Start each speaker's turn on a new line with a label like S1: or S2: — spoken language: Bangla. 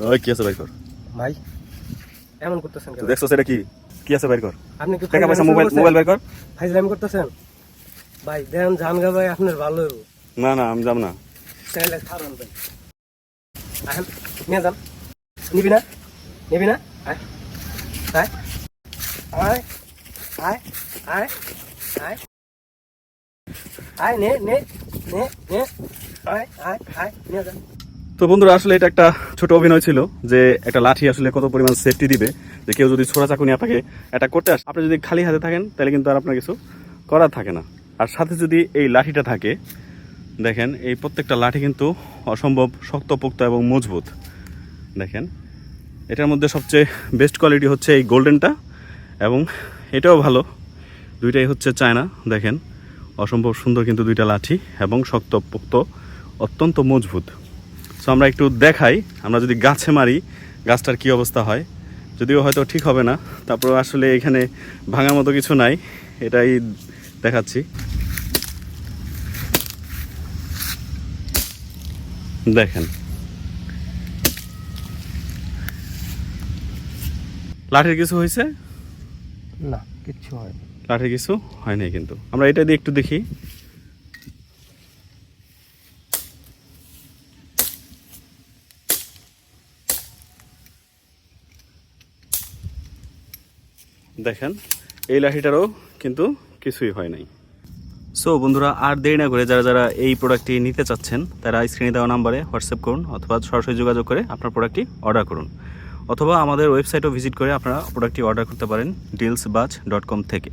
S1: ওই কি আছে বাইর কর।
S2: ভাই এমন করতেছেন কেন?
S1: দেখছ সেটা কি? কি আছে বাইর কর।
S2: আপনি কি
S1: টাকা পয়সা মোবাইল মোবাইল বাইর কর।
S2: ফাইজলামি করতেছেন? ভাই দেন জানগা ভাই আপনার ভালো
S1: না না আমি যাব না।
S2: চাইলে ছাড়ুন ভাই। আহেন নিয়ে যান। নিবি না? নিবি না? আয়। আয়। আয়। আয়। আয়। আয়। আয় নে নে নে নে। আয় আয় আয় নিয়ে যান।
S1: তো বন্ধুরা, আসলে এটা একটা ছোট অভিনয় ছিল যে একটা লাঠি আসলে কত পরিমাণ সেফটি দিবে, যে কেউ যদি ছোড়া চাকু নিয়ে আপনাকে এটা করতে আসে, আপনি যদি খালি হাতে থাকেন, তাহলে কিন্তু আর আপনার কিছু করার থাকে না। আর সাথে যদি এই লাঠিটা থাকে, দেখেন, এই প্রত্যেকটা লাঠি কিন্তু অসম্ভব শক্তপোক্ত এবং মজবুত। দেখেন, এটার মধ্যে সবচেয়ে বেস্ট কোয়ালিটি হচ্ছে এই গোল্ডেনটা এবং এটাও ভালো। দুইটাই হচ্ছে চায়না, দেখেন, অসম্ভব সুন্দর কিন্তু দুইটা লাঠি, এবং শক্তপোক্ত, অত্যন্ত মজবুত। সো আমরা একটু দেখাই আমরা যদি গাছে মারি গাছটার কি অবস্থা হয়। যদিও হয়তো ঠিক হবে না তারপর আসলে এখানে ভাঙার মতো কিছু নাই এটাই দেখাচ্ছি। দেখেন। লাঠির কিছু হয়েছে?
S2: না কিচ্ছু হয়
S1: লাঠির কিছু হয়নি কিন্তু। আমরা এটা দিয়ে একটু দেখি। দেখেন, এই লাঠিটারও কিন্তু কিছুই হয় নাই। সো বন্ধুরা, আর দেরি না করে যারা যারা এই প্রোডাক্টটি নিতে চাচ্ছেন, তারা স্ক্রিনে দেওয়া নাম্বারে হোয়াটসঅ্যাপ করুন অথবা সরাসরি যোগাযোগ করে আপনার প্রোডাক্টটি অর্ডার করুন। অথবা আমাদের ওয়েবসাইটও ভিজিট করে আপনারা প্রোডাক্টটি অর্ডার করতে পারেন ডিলস বাজ ডট কম থেকে।